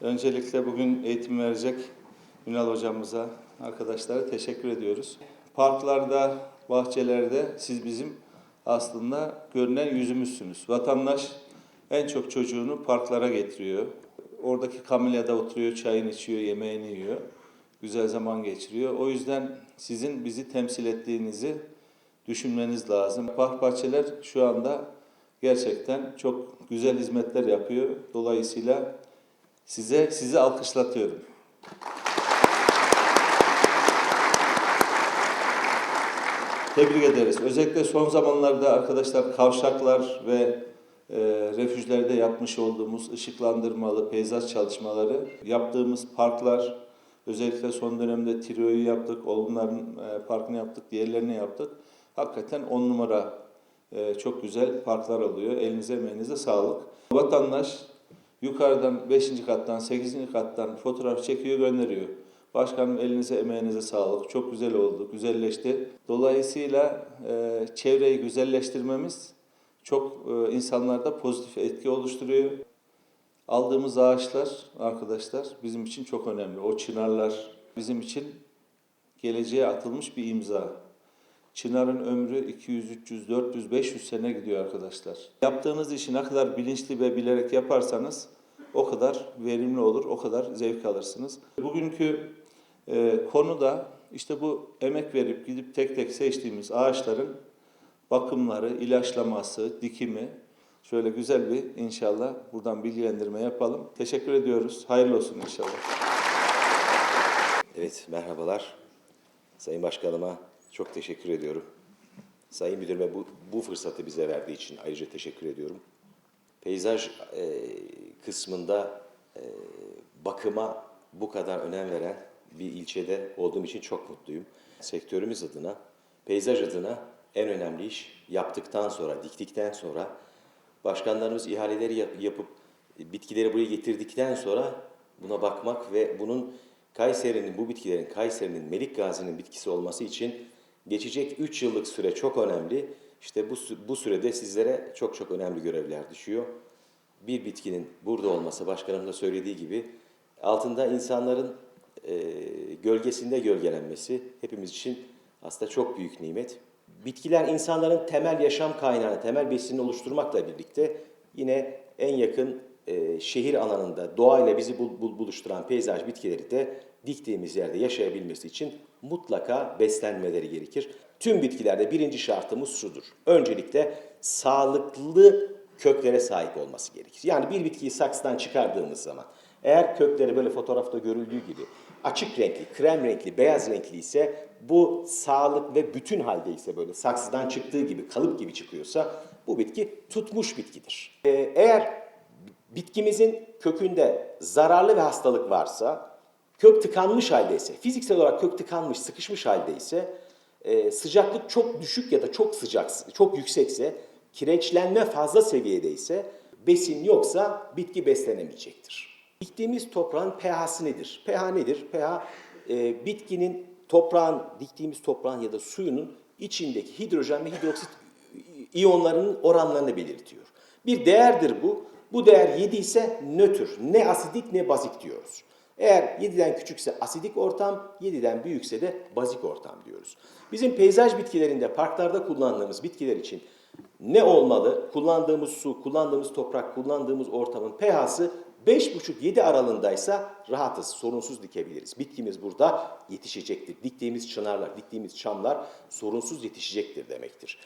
Öncelikle bugün eğitim verecek Ünal hocamıza, arkadaşlara teşekkür ediyoruz. Parklarda, bahçelerde siz bizim aslında görünen yüzümüzsünüz. Vatandaş en çok çocuğunu parklara getiriyor. Oradaki kamelyada oturuyor, çayını içiyor, yemeğini yiyor. Güzel zaman geçiriyor. O yüzden sizin bizi temsil ettiğinizi düşünmeniz lazım. Park bahçeler şu anda gerçekten çok güzel hizmetler yapıyor. Dolayısıyla size sizi alkışlatıyorum. Tebrik ederiz. Özellikle son zamanlarda arkadaşlar kavşaklar ve e, refüjlerde yapmış olduğumuz ışıklandırmalı peyzaj çalışmaları, yaptığımız parklar, özellikle son dönemde Tiro'yu yaptık, Olgunların e, Parkı'nı yaptık, diğerlerini yaptık. Hakikaten on numara e, çok güzel parklar oluyor. Elinize emeğinize sağlık. Vatandaş yukarıdan 5. kattan 8. kattan fotoğraf çekiyor gönderiyor. Başkanım elinize emeğinize sağlık. Çok güzel oldu, güzelleşti. Dolayısıyla e, çevreyi güzelleştirmemiz çok e, insanlarda pozitif etki oluşturuyor. Aldığımız ağaçlar arkadaşlar bizim için çok önemli. O çınarlar bizim için geleceğe atılmış bir imza. Çınarın ömrü 200, 300, 400, 500 sene gidiyor arkadaşlar. Yaptığınız işi ne kadar bilinçli ve bilerek yaparsanız o kadar verimli olur, o kadar zevk alırsınız. Bugünkü e, konu da işte bu emek verip gidip tek tek seçtiğimiz ağaçların bakımları, ilaçlaması, dikimi şöyle güzel bir inşallah buradan bilgilendirme yapalım. Teşekkür ediyoruz. Hayırlı olsun inşallah. Evet, merhabalar. Sayın Başkanıma çok teşekkür ediyorum. Sayın Müdürüme bu, bu fırsatı bize verdiği için ayrıca teşekkür ediyorum. Peyzaj e, kısmında e, bakıma bu kadar önem veren bir ilçede olduğum için çok mutluyum. Sektörümüz adına, peyzaj adına en önemli iş yaptıktan sonra, diktikten sonra, başkanlarımız ihaleleri yap- yapıp bitkileri buraya getirdikten sonra buna bakmak ve bunun Kayseri'nin, bu bitkilerin Kayseri'nin, Melik Gazi'nin bitkisi olması için geçecek 3 yıllık süre çok önemli. İşte bu, bu sürede sizlere çok çok önemli görevler düşüyor. Bir bitkinin burada olması, başkanım da söylediği gibi, altında insanların e, gölgesinde gölgelenmesi hepimiz için aslında çok büyük nimet. Bitkiler insanların temel yaşam kaynağını, temel besinini oluşturmakla birlikte yine en yakın e, şehir alanında doğayla bizi bul- bul- buluşturan peyzaj bitkileri de diktiğimiz yerde yaşayabilmesi için mutlaka beslenmeleri gerekir. Tüm bitkilerde birinci şartımız şudur. Öncelikle sağlıklı köklere sahip olması gerekir. Yani bir bitkiyi saksıdan çıkardığımız zaman eğer kökleri böyle fotoğrafta görüldüğü gibi açık renkli, krem renkli, beyaz renkli ise bu sağlık ve bütün halde ise böyle saksıdan çıktığı gibi kalıp gibi çıkıyorsa bu bitki tutmuş bitkidir. Ee, eğer bitkimizin kökünde zararlı ve hastalık varsa, kök tıkanmış haldeyse, fiziksel olarak kök tıkanmış, sıkışmış haldeyse, e, sıcaklık çok düşük ya da çok sıcak, çok yüksekse, kireçlenme fazla seviyedeyse, besin yoksa bitki beslenemeyecektir. Diktiğimiz toprağın pH'si nedir? pH nedir? pH e, bitkinin toprağın, diktiğimiz toprağın ya da suyunun içindeki hidrojen ve hidroksit iyonlarının oranlarını belirtiyor. Bir değerdir bu. Bu değer 7 ise nötr, ne asidik ne bazik diyoruz. Eğer 7'den küçükse asidik ortam, 7'den büyükse de bazik ortam diyoruz. Bizim peyzaj bitkilerinde, parklarda kullandığımız bitkiler için ne olmalı? Kullandığımız su, kullandığımız toprak, kullandığımız ortamın pH'sı 5,5-7 aralığındaysa rahatız, sorunsuz dikebiliriz. Bitkimiz burada yetişecektir. Diktiğimiz çınarlar, diktiğimiz çamlar sorunsuz yetişecektir demektir.